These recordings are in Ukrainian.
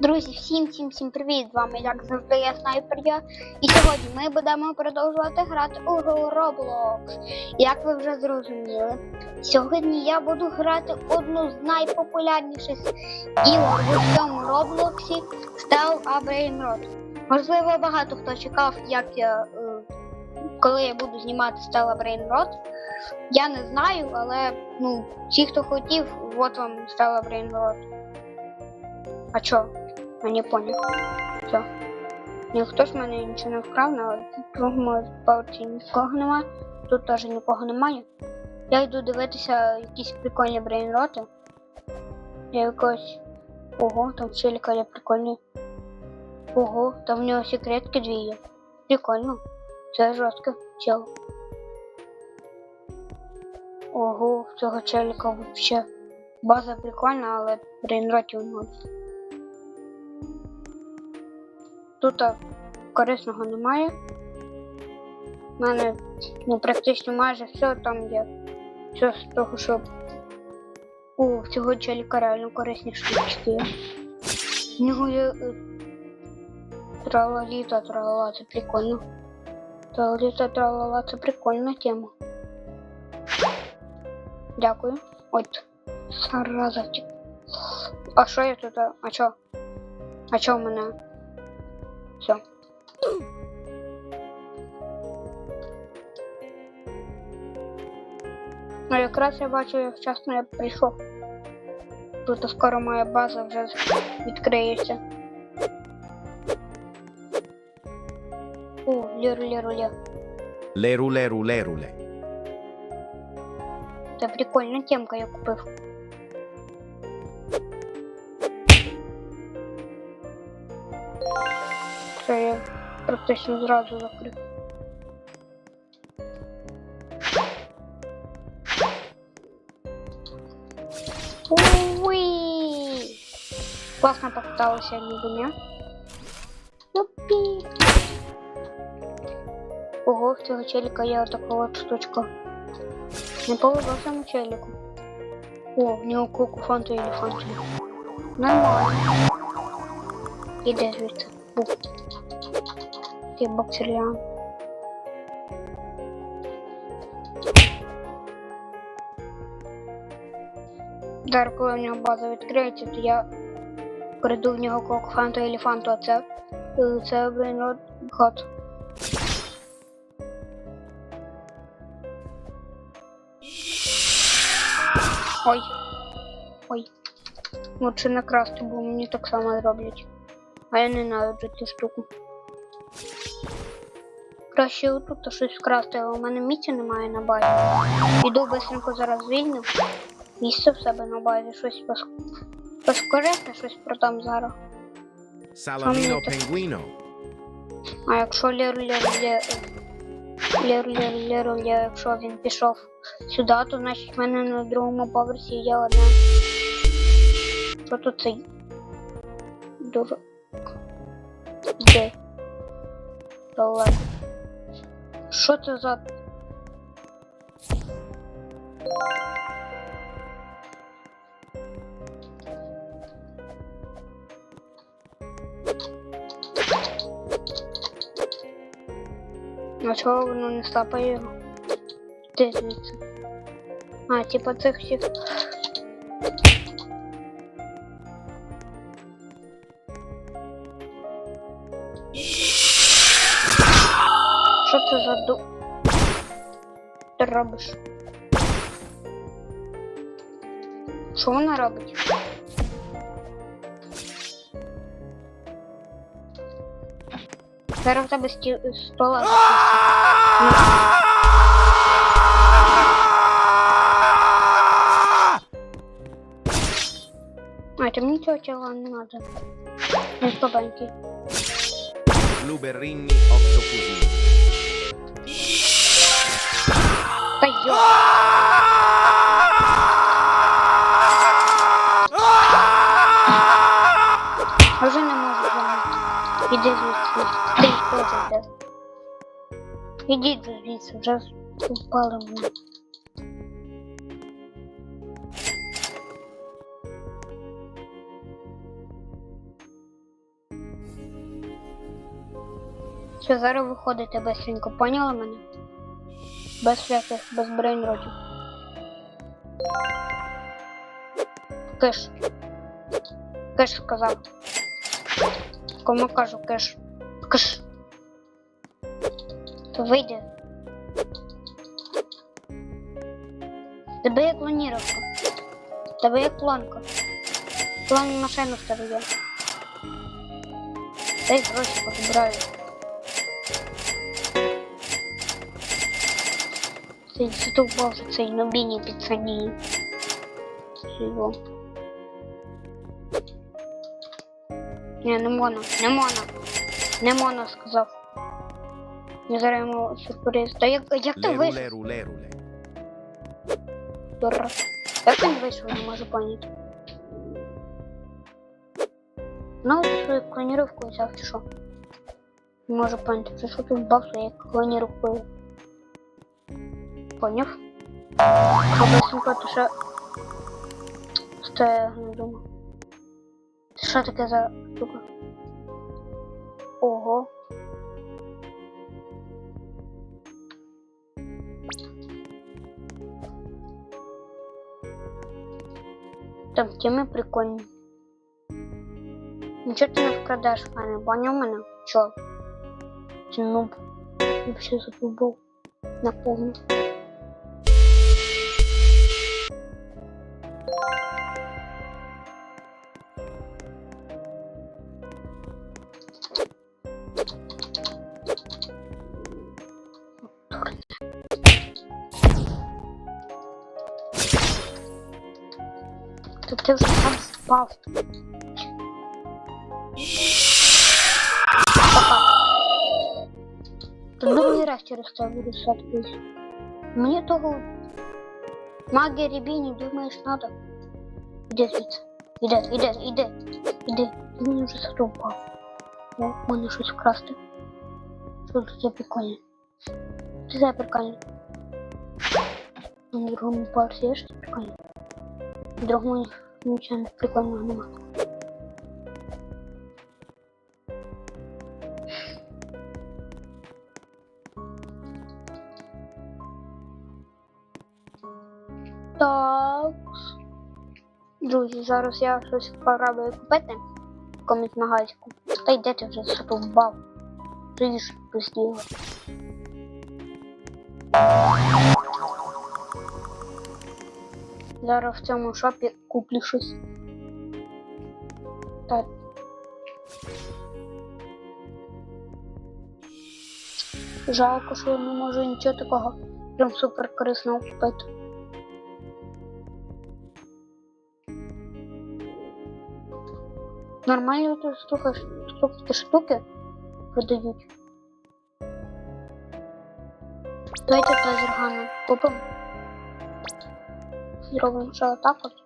Друзі, всім всім всім привіт! З вами як завжди я снайпер я. І сьогодні ми будемо продовжувати грати у Roblox. Як ви вже зрозуміли, сьогодні я буду грати одну з найпопулярніших ігор в всьому Роблоксі Style A Brain Rot. Можливо, багато хто чекав, як я е, коли я буду знімати Stella Brain Rot. Я не знаю, але ну, ті, хто хотів, от вам Brain Rot. А чо? Я не понял. Все. Ніхто ж в мене нічого не вкрав, на другому палці нікого немає. Тут теж нікого немає. Я йду дивитися якісь прикольні брейнроти. Я якось. Ого, там челіка є прикольний. Ого, там в нього секретки дві є. Прикольно. Це жорстко, чел. Ого, в цього челіка вообще база прикольна, але брейнротів ноль. Тут корисного немає. У мене ну, практично майже все там є. Все з того, що у цього челіка реально корисні штучки є. В нього є е, тралаліта, тралала, це прикольно. Тралаліта, тралала, це прикольна тема. Дякую. От. Зараза. А що я тут? а- А чо? А чо в мене? Все. Ну якраз я бачу, як вчасно я прийшов. Тут скоро моя база вже відкриється. О, ліру, ліру, ліру. Leru leru lerule. Це прикольна темка я купив. Це я практично зразу закрив. Уи! Классно попыталась я не меня. Юпі! Ого, в цього челіка є така от штучка. Не повезло цьому челіку. О, в нього куку фанту і фанту. Нормально. Іде звідси. Бух. Такий бактеріан. Зараз, коли в база відкриється, то я перейду в нього коку фанту і елефанту, а це, е, це от гот. Ой. Ой. Лучше не красти, бо мені так само зроблять. А я ненавиджу цю штуку. Краще отут щось вкрасти, але у мене місця немає на базі. Іду бистренько зараз звільню. Місце в себе на базі, щось пос... поскорисне, щось продам зараз. Salamino Fammi- penguino. А якщо леру леру леру леру леру леру якщо він пішов сюди, то значить в мене на другому поверсі є одне. Що тут цей? Дуже. Де? Давай. Що це за. А чого воно не стапає його? Де звідси? А, типа цих всіх. Що за ду... Ти робиш? Що вона робить? Зараз тебе стола. А, там нічого цього не надо. Він слабенький. Luberrini octopusini. Та йо. Не можу зламати. Іди звідси. Ти ходиш. Ідіть звідси, вже впали мене. Все зараз виходите быстренько, поняла мене? Без всяких, без брейнротів. Киш. Киш сказав. Кому кажу? Киш. То вийде. Тебе є клоніровка. Тебе є клонка. Клон машину старує. Дай гроші позбираю. Цей задовбав вже цей нобіні піцані. Його. Ні, не можна, не можна. Не можна, сказав. Я зараз йому сюрприз. Та як, як ти вийшов? leru, lerule. Дурак. Як він вийшов, не можу поняти. Ну, свою клонировку взяв чи що? Не можу поняти, це що тут бав своєю клонировкою. Поняв? Обов'язково то ще... Що я не думав. Що таке за штука? Ого. Там теми прикольні. Нічого ти не вкрадеш в мене, поняв мене? Чо? Ти нуб. Вообще задубав. Наповну. Та ти вже там впав. Пока. Та другий раз через це буду садкуюсь. Мені того магія рябіні, думаєш, надо? Іди звідси. Іди, іди, іди, іди. Ти мені вже задовбав. О, в мене щось вкрасти. Що тут за прикольне? Це за прикольне. На другому поверсі є щось прикольне. На другому нічого прикольного нема. Так. Друзі, зараз я щось попробую купити в якомусь магазику. Та йде ти вже задовбав. Ти ж постійно. Зараз в цьому шопі куплю. Так. Жалко, що не можу нічого такого прям супер корисного купити. Нормально тут штука, штуки, штуки продають. Давайте тазергану купимо. Зробимо ще отак от.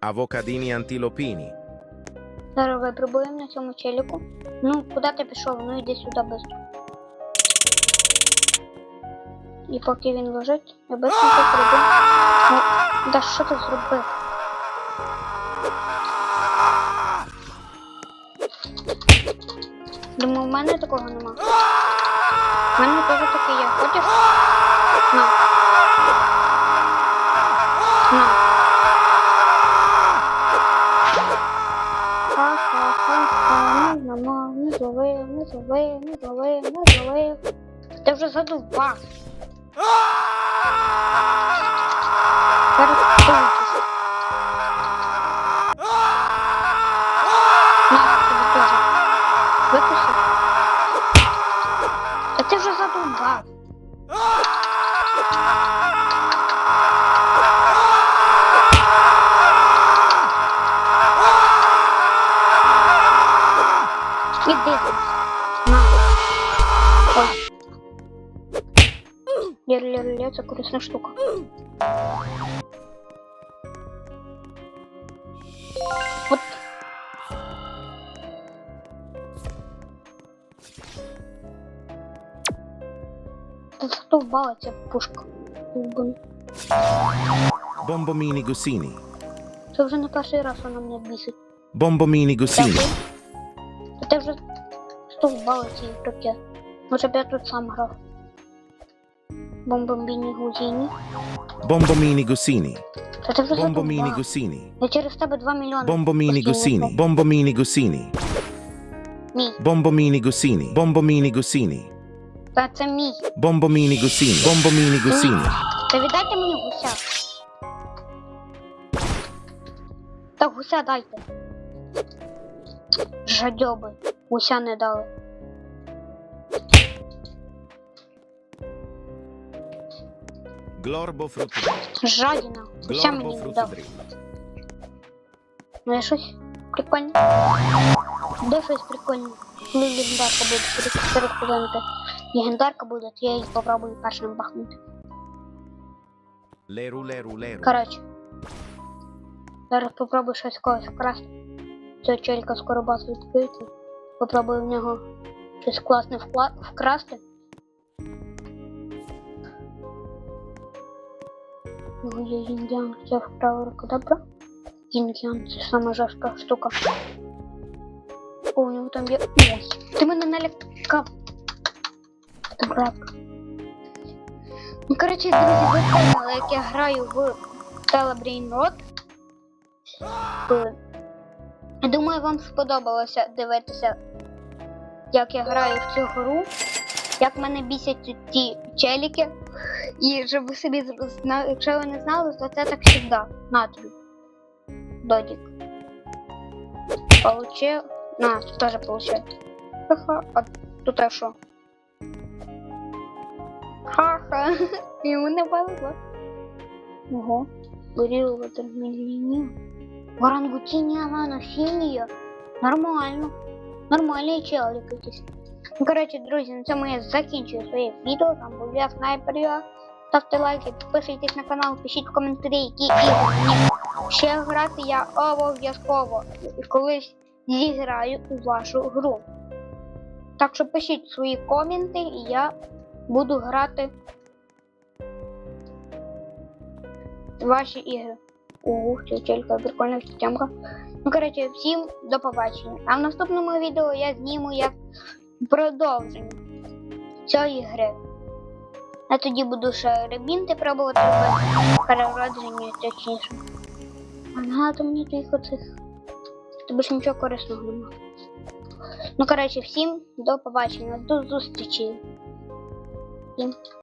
Avocadini antilopini. Зараз випробуємо на цьому челіку. Ну, куди ти пішов? Ну йди сюди швидко. І поки він лежить, я быстренько прийду. Ну, да що ти зробив? Думаю, в мене такого нема. В мене теж таке є. Хочеш? На. Не зламав, не зловив, не зловив, не зловив, не зловив. Ти вже задовбав. Лер-лер-лер, це корисна штука. От. Та задовбала ця пушка. Довбана. Bombomini gussini. Це вже не перший раз вона мене бісить. Bombomini gussini. Дякую. А ти вже стовбала ці ігроки. Може б я тут сам грав. Бомбомбіні гузіні. Bombomini Gusini. Та ти вже Bombomini задовбала. Gusini. Я через тебе 2 мільйони. Постійно Gusini. Bombomini Gusini. Мій. Bombomini Gusini. Bombomini Gusini. Та це мій. Bombomini Gusini. Bombomini Gusini. Та віддайте мені гуся. Та гуся дайте. Жадьоби. Гуся не дали. Гуся Glorbo мені не дав. Ну я щось прикольне. Де щось прикольне? Коли легендарка буде через 4 хвилинки. Легендарка буде, я її попробую першим бахнути. Leru leru leru. Коротше. Зараз попробую щось когось вкрасти. Цього челіка скоро базу відкрити. Попробую в нього щось класне вкла... вкрасти. Є індіан, це вправо рука, добре? Індіан, це сама жорстка штука. О, у нього там є. Ой, ти мене налякав. Дурак. Ну, коротше, друзі, ви поняли, як я граю в Road. Е, Я думаю, вам сподобалося дивитися, як я граю в цю гру, як мене бісять ці челіки. І щоб ви собі зр- зна- якщо ви не знали, то це так завжди. На тобі. Додік. Получив. На, тут теж получив. Ха-ха, а тут а що? Ха-ха. Йому не повезло. Ого. Горіло термілінів. Орангутиня на синія. Нормально. Нормальний челик якийсь. Ну, коротше, друзі, на цьому я закінчую своє відео. Там був я снайпер. Ставте лайки, підписуйтесь на канал, пишіть коментарі, які ігри ще грати я обов'язково колись зіграю у вашу гру. Так що пишіть свої коменти і я буду грати ваші ігри. Ух, це тільки прикольна системка. Ну, коротше, всім до побачення. А в наступному відео я зніму як продовження цієї гри. Я тоді буду ще ребінти пробувати переродження точніше. А нагадую мені тих оцих. Тобі ж нічого корисного нема. Ну, коротше, всім до побачення, до зустрічі.